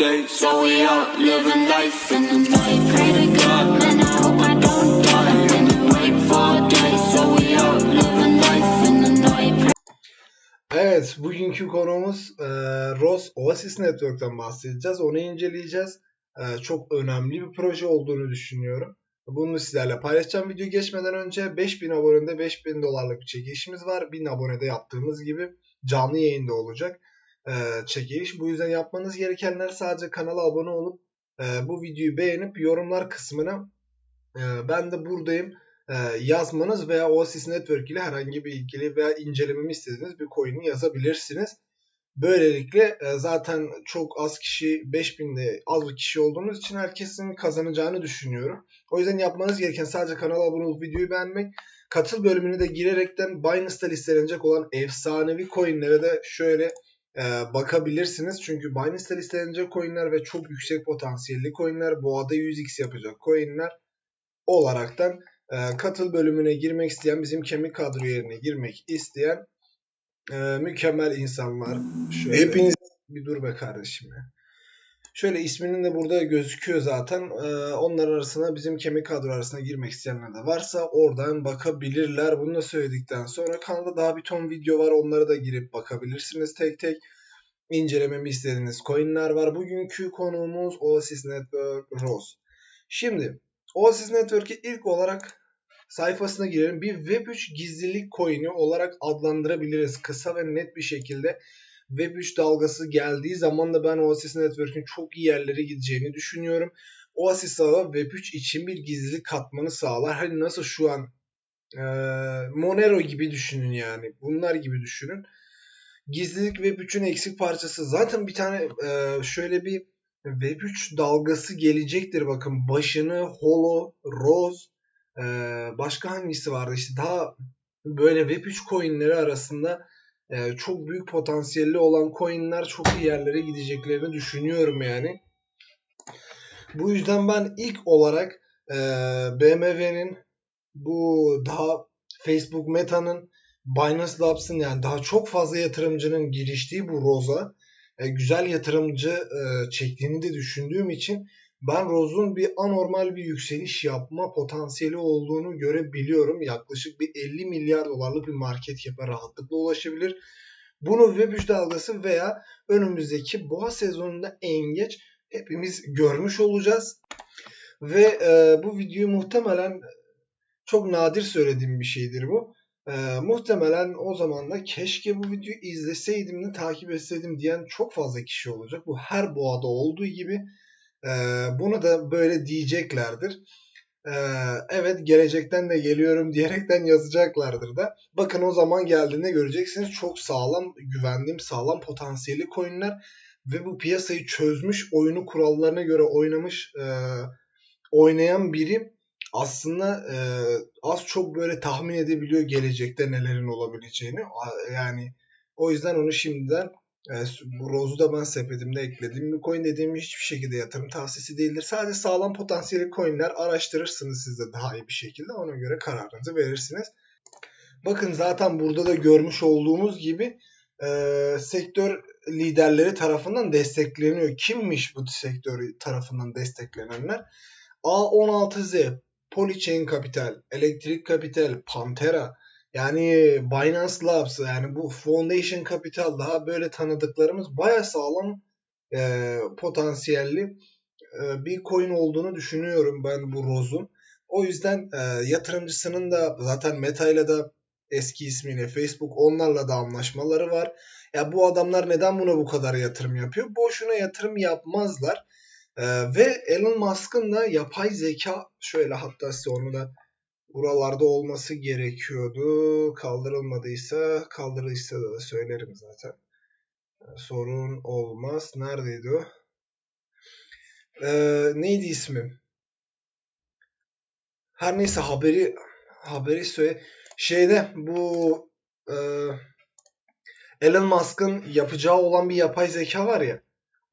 day. So we out living life in the night. Pray to God, man, I hope I don't die. And we wait for day. So we out living life in the night. Evet, bugünkü konumuz e, ROS Oasis Network'ten bahsedeceğiz. Onu inceleyeceğiz. E, çok önemli bir proje olduğunu düşünüyorum. Bunu sizlerle paylaşacağım. Video geçmeden önce 5000 abonede 5000 dolarlık bir çekilişimiz var. 1000 abonede yaptığımız gibi canlı yayında olacak e, çekiliş. Bu yüzden yapmanız gerekenler sadece kanala abone olup e, bu videoyu beğenip yorumlar kısmına e, ben de buradayım e, yazmanız veya Oasis Network ile herhangi bir ilgili veya incelememi istediğiniz bir coin'i yazabilirsiniz. Böylelikle e, zaten çok az kişi 5000'de az kişi olduğunuz için herkesin kazanacağını düşünüyorum. O yüzden yapmanız gereken sadece kanala abone olup videoyu beğenmek. Katıl bölümünü de girerekten Binance'da listelenecek olan efsanevi coin'lere de şöyle e, bakabilirsiniz. Çünkü Binance'da listelenecek coin'ler ve çok yüksek potansiyelli coin'ler, boğada 100x yapacak coin'ler olaraktan e, katıl bölümüne girmek isteyen, bizim kemik kadro yerine girmek isteyen e, mükemmel insanlar. Şöyle, Hepiniz bir dur be kardeşim ya. Şöyle isminin de burada gözüküyor zaten. E, onlar arasına bizim kemik kadro arasına girmek isteyenler de varsa oradan bakabilirler. Bunu da söyledikten sonra kanalda daha bir ton video var. Onlara da girip bakabilirsiniz tek tek. İncelememi istediğiniz coinler var. Bugünkü konuğumuz Oasis Network ROS. Şimdi Oasis Network'e ilk olarak sayfasına girelim. Bir Web3 gizlilik coin'i olarak adlandırabiliriz. Kısa ve net bir şekilde Web3 dalgası geldiği zaman da ben Oasis Network'ün çok iyi yerlere gideceğini düşünüyorum. Oasis ağı Web3 için bir gizlilik katmanı sağlar. Hani nasıl şu an e, Monero gibi düşünün yani. Bunlar gibi düşünün. Gizlilik Web3'ün eksik parçası. Zaten bir tane e, şöyle bir Web3 dalgası gelecektir. Bakın başını Holo, Rose, ee, başka hangisi vardı? İşte daha böyle Web3 coinleri arasında e, çok büyük potansiyelli olan coinler çok iyi yerlere gideceklerini düşünüyorum yani. Bu yüzden ben ilk olarak e, BMW'nin bu daha Facebook Meta'nın Binance Labs'ın yani daha çok fazla yatırımcının giriştiği bu Rose'a e, güzel yatırımcı e, çektiğini de düşündüğüm için ben Rose'un bir anormal bir yükseliş yapma potansiyeli olduğunu görebiliyorum. Yaklaşık bir 50 milyar dolarlık bir market cap'e rahatlıkla ulaşabilir. Bunu Web3 dalgası veya önümüzdeki boğa sezonunda en geç hepimiz görmüş olacağız. Ve e, bu videoyu muhtemelen çok nadir söylediğim bir şeydir bu. E, muhtemelen o zaman da keşke bu videoyu izleseydim de takip etseydim diyen çok fazla kişi olacak. Bu her boğada olduğu gibi ee, bunu da böyle diyeceklerdir. Ee, evet gelecekten de geliyorum diyerekten yazacaklardır da. Bakın o zaman geldiğinde göreceksiniz çok sağlam, güvendiğim sağlam potansiyeli coinler ve bu piyasayı çözmüş, oyunu kurallarına göre oynamış, e, oynayan biri aslında e, az çok böyle tahmin edebiliyor gelecekte nelerin olabileceğini. Yani o yüzden onu şimdiden yani bu Rose'u da ben sepetimde ekledim. Bir coin dediğim hiçbir şekilde yatırım tavsiyesi değildir. Sadece sağlam potansiyeli coinler araştırırsınız siz de daha iyi bir şekilde. Ona göre kararınızı verirsiniz. Bakın zaten burada da görmüş olduğumuz gibi e, sektör liderleri tarafından destekleniyor. Kimmiş bu sektör tarafından desteklenenler? A16Z, Polychain Capital, Elektrik Capital, Pantera, yani Binance Labs yani bu Foundation Capital daha böyle tanıdıklarımız baya sağlam e, potansiyelli e, bir coin olduğunu düşünüyorum ben bu Rose'un. O yüzden e, yatırımcısının da zaten Meta ile de eski ismiyle Facebook onlarla da anlaşmaları var. Ya bu adamlar neden buna bu kadar yatırım yapıyor? Boşuna yatırım yapmazlar. E, ve Elon Musk'ın da yapay zeka şöyle hatta size onu da buralarda olması gerekiyordu. Kaldırılmadıysa kaldırılırsa da söylerim zaten. Sorun olmaz. Neredeydi o? Ee, neydi ismi? Her neyse haberi haberi söyle. Şeyde bu e, Elon Musk'ın yapacağı olan bir yapay zeka var ya.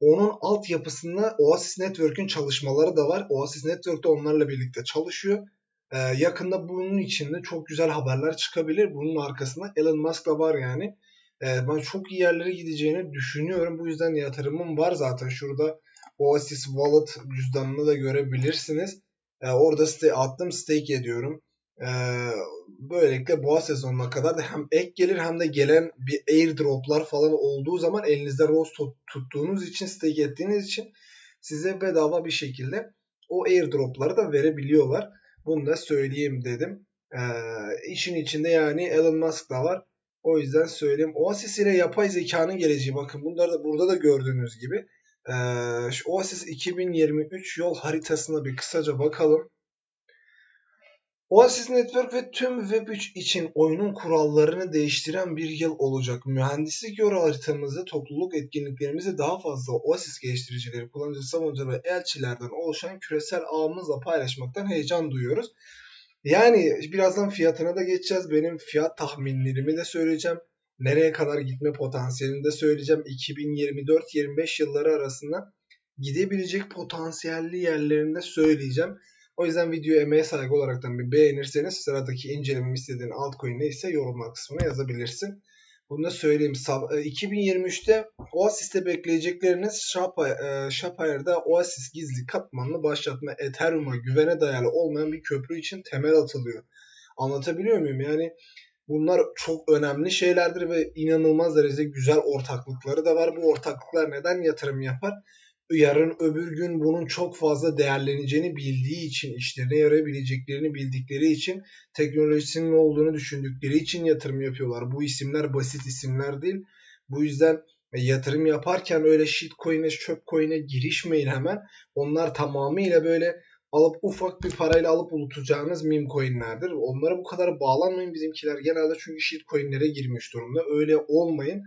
Onun altyapısında Oasis Network'ün çalışmaları da var. Oasis Network de onlarla birlikte çalışıyor ee, yakında bunun içinde çok güzel haberler çıkabilir. Bunun arkasında Elon Musk da var yani. Ee, ben çok iyi yerlere gideceğini düşünüyorum. Bu yüzden yatırımım var zaten. Şurada Oasis Wallet cüzdanını da görebilirsiniz. Ee, orada sta- attım stake ediyorum. Ee, böylelikle boğa sezonuna kadar da hem ek gelir hem de gelen bir airdroplar falan olduğu zaman elinizde Rose tut- tuttuğunuz için stake ettiğiniz için size bedava bir şekilde o airdropları da verebiliyorlar. Bunu da söyleyeyim dedim. Ee, işin içinde yani Elon Musk da var. O yüzden söyleyeyim. Oasis ile yapay zekanın geleceği. Bakın bunları da burada da gördüğünüz gibi. Ee, şu Oasis 2023 yol haritasına bir kısaca bakalım. Oasis Network ve tüm Web3 için oyunun kurallarını değiştiren bir yıl olacak. Mühendislik yol haritamızı, topluluk etkinliklerimizi daha fazla Oasis geliştiricileri, kullanıcı savunucuları ve elçilerden oluşan küresel ağımızla paylaşmaktan heyecan duyuyoruz. Yani birazdan fiyatına da geçeceğiz. Benim fiyat tahminlerimi de söyleyeceğim. Nereye kadar gitme potansiyelini de söyleyeceğim. 2024-25 yılları arasında gidebilecek potansiyelli yerlerini de söyleyeceğim. O yüzden videoyu emeğe saygı olaraktan bir beğenirseniz sıradaki incelememi istediğin altcoin neyse yorumlar kısmına yazabilirsin. Bunu da söyleyeyim. Sa- e, 2023'te Oasis'te bekleyecekleriniz Shopify'da Oasis gizli katmanını başlatma Ethereum'a güvene dayalı olmayan bir köprü için temel atılıyor. Anlatabiliyor muyum? Yani bunlar çok önemli şeylerdir ve inanılmaz derecede güzel ortaklıkları da var. Bu ortaklıklar neden yatırım yapar? Yarın öbür gün bunun çok fazla değerleneceğini bildiği için, işlerine yarayabileceklerini bildikleri için, teknolojisinin olduğunu düşündükleri için yatırım yapıyorlar. Bu isimler basit isimler değil. Bu yüzden yatırım yaparken öyle shitcoin'e, çöpcoin'e girişmeyin hemen. Onlar tamamıyla böyle alıp ufak bir parayla alıp unutacağınız meme coin'lerdir. Onlara bu kadar bağlanmayın bizimkiler genelde çünkü shitcoin'lere girmiş durumda. Öyle olmayın.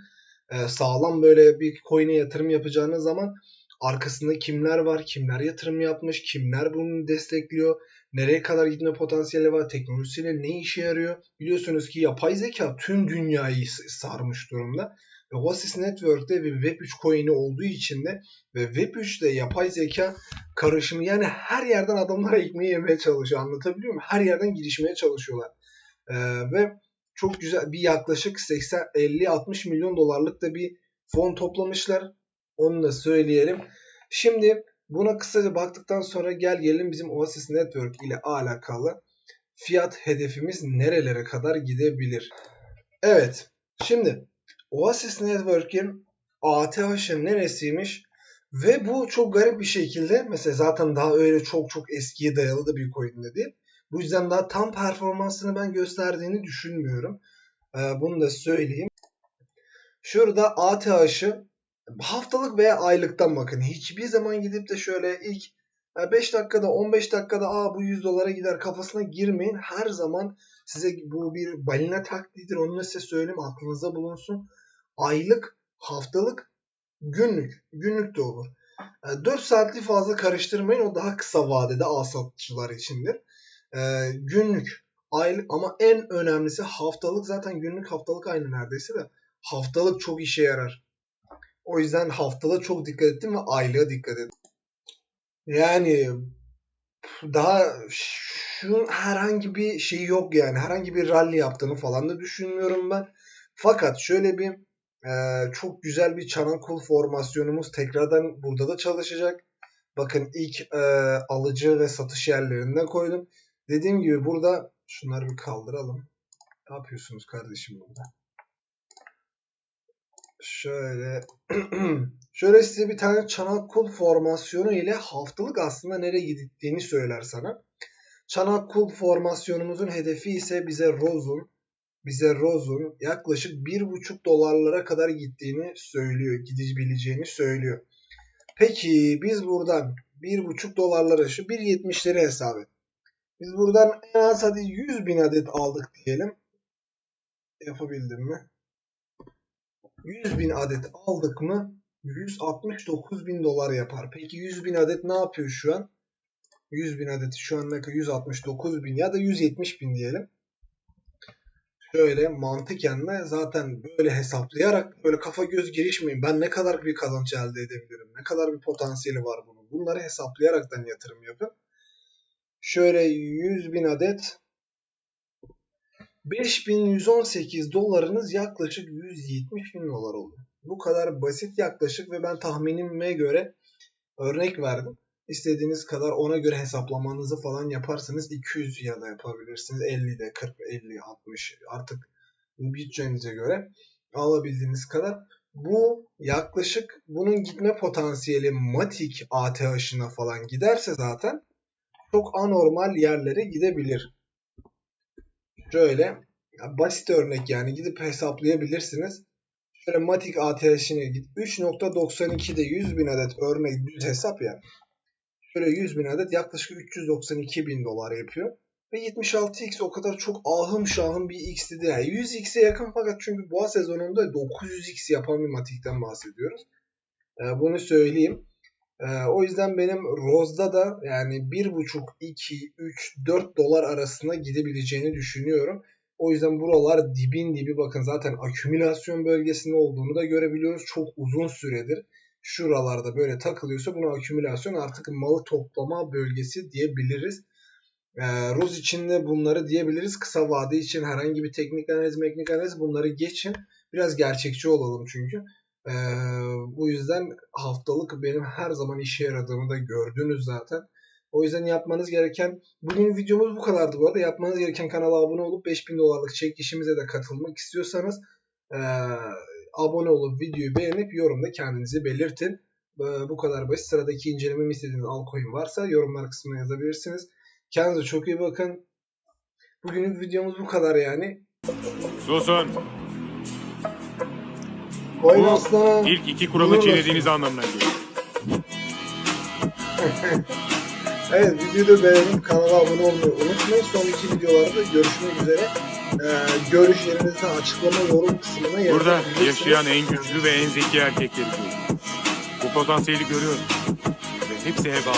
Ee, sağlam böyle bir coin'e yatırım yapacağınız zaman arkasında kimler var, kimler yatırım yapmış, kimler bunu destekliyor, nereye kadar gitme potansiyeli var, teknolojisiyle ne işe yarıyor. Biliyorsunuz ki yapay zeka tüm dünyayı sarmış durumda. Ve Oasis Network'te bir Web3 coin'i olduğu için de ve Web3'te yapay zeka karışımı yani her yerden adamlar ekmeği yemeye çalışıyor. Anlatabiliyor muyum? Her yerden girişmeye çalışıyorlar. Ee, ve çok güzel bir yaklaşık 80 50 60 milyon dolarlık da bir fon toplamışlar. Onu da söyleyelim. Şimdi buna kısaca baktıktan sonra gel gelin bizim Oasis Network ile alakalı fiyat hedefimiz nerelere kadar gidebilir? Evet. Şimdi Oasis Network'in ATH'ı neresiymiş? Ve bu çok garip bir şekilde mesela zaten daha öyle çok çok eskiye dayalı da bir coin de değil. Bu yüzden daha tam performansını ben gösterdiğini düşünmüyorum. Ee, bunu da söyleyeyim. Şurada ATH'ı haftalık veya aylıktan bakın. Hiçbir zaman gidip de şöyle ilk 5 dakikada 15 dakikada aa bu 100 dolara gider kafasına girmeyin. Her zaman size bu bir balina taktiğidir. Onu size söyleyeyim aklınızda bulunsun. Aylık, haftalık, günlük. Günlük de olur. 4 saatli fazla karıştırmayın. O daha kısa vadede al içindir. Ee, günlük, aylık ama en önemlisi haftalık. Zaten günlük haftalık aynı neredeyse de. Haftalık çok işe yarar. O yüzden haftada çok dikkat ettim ve aylığa dikkat ettim. Yani daha şu herhangi bir şey yok yani. Herhangi bir rally yaptığını falan da düşünmüyorum ben. Fakat şöyle bir e, çok güzel bir çanak kol formasyonumuz tekrardan burada da çalışacak. Bakın ilk e, alıcı ve satış yerlerinden koydum. Dediğim gibi burada şunları bir kaldıralım. Ne yapıyorsunuz kardeşim burada? Şöyle şöyle size bir tane çanak kul formasyonu ile haftalık aslında nereye gittiğini söyler sana. Çanak kul formasyonumuzun hedefi ise bize Rose'un bize Rose'un yaklaşık 1,5 dolarlara kadar gittiğini söylüyor, gidebileceğini söylüyor. Peki biz buradan 1,5 dolarlara şu 1.70'leri hesap et. Biz buradan en az hadi 100 bin adet aldık diyelim. Yapabildim mi? 100 bin adet aldık mı 169 bin dolar yapar. Peki 100 bin adet ne yapıyor şu an? 100 bin adeti şu an ne kadar? 169 bin ya da 170 bin diyelim. Şöyle mantıken de zaten böyle hesaplayarak böyle kafa göz girişmeyin. Ben ne kadar bir kazanç elde edebilirim? Ne kadar bir potansiyeli var bunun? Bunları hesaplayaraktan yatırım yapın. Şöyle 100 bin adet 5118 dolarınız yaklaşık 170 bin dolar oluyor. Bu kadar basit yaklaşık ve ben tahminime göre Örnek verdim. İstediğiniz kadar ona göre hesaplamanızı falan yaparsanız 200 ya da yapabilirsiniz. 50 de 40, 50, 60 artık bütçenize göre alabildiğiniz kadar. Bu yaklaşık bunun gitme potansiyeli Matic ATH'ına falan giderse zaten çok anormal yerlere gidebilir. Şöyle basit örnek yani gidip hesaplayabilirsiniz. Şöyle Matic ATH'ine git. 3.92'de 100 bin adet örnek düz hesap ya. Şöyle 100 bin adet yaklaşık 392 bin dolar yapıyor. Ve 76x o kadar çok ahım şahım bir x'ti değil. Yani 100x'e yakın fakat çünkü boğa sezonunda 900x yapan bir Matic'ten bahsediyoruz. Ee, bunu söyleyeyim. Ee, o yüzden benim Rose'da da yani 1.5, 2, 3, 4 dolar arasında gidebileceğini düşünüyorum. O yüzden buralar dibin dibi bakın zaten akümülasyon bölgesinde olduğunu da görebiliyoruz. Çok uzun süredir şuralarda böyle takılıyorsa buna akümülasyon artık malı toplama bölgesi diyebiliriz. Ee, Rose için de bunları diyebiliriz. Kısa vade için herhangi bir teknik analiz, meknik analiz bunları geçin. Biraz gerçekçi olalım çünkü. Ee, bu yüzden haftalık benim her zaman işe yaradığımı da gördünüz zaten. O yüzden yapmanız gereken bugün videomuz bu kadardı bu arada. Yapmanız gereken kanala abone olup 5000 dolarlık çekişimize de katılmak istiyorsanız ee, abone olup videoyu beğenip yorumda kendinizi belirtin. Ee, bu kadar basit. Sıradaki incelememi istediğiniz altcoin varsa yorumlar kısmına yazabilirsiniz. Kendinize çok iyi bakın. Bugünün videomuz bu kadar yani. Susun. Koyun Bu aslan. İlk iki kuralı Buyurun. çiğnediğiniz anlamına geliyor. Evet videoyu beğenip kanala abone olmayı unutmayın. Sonraki videolarda görüşmek üzere. Ee, görüşlerinizi açıklama yorum kısmına Burada yazabilirsiniz. yaşayan en güçlü ve en zeki erkekleri görüyorum. Bu potansiyeli görüyorum. Ve hepsi heba.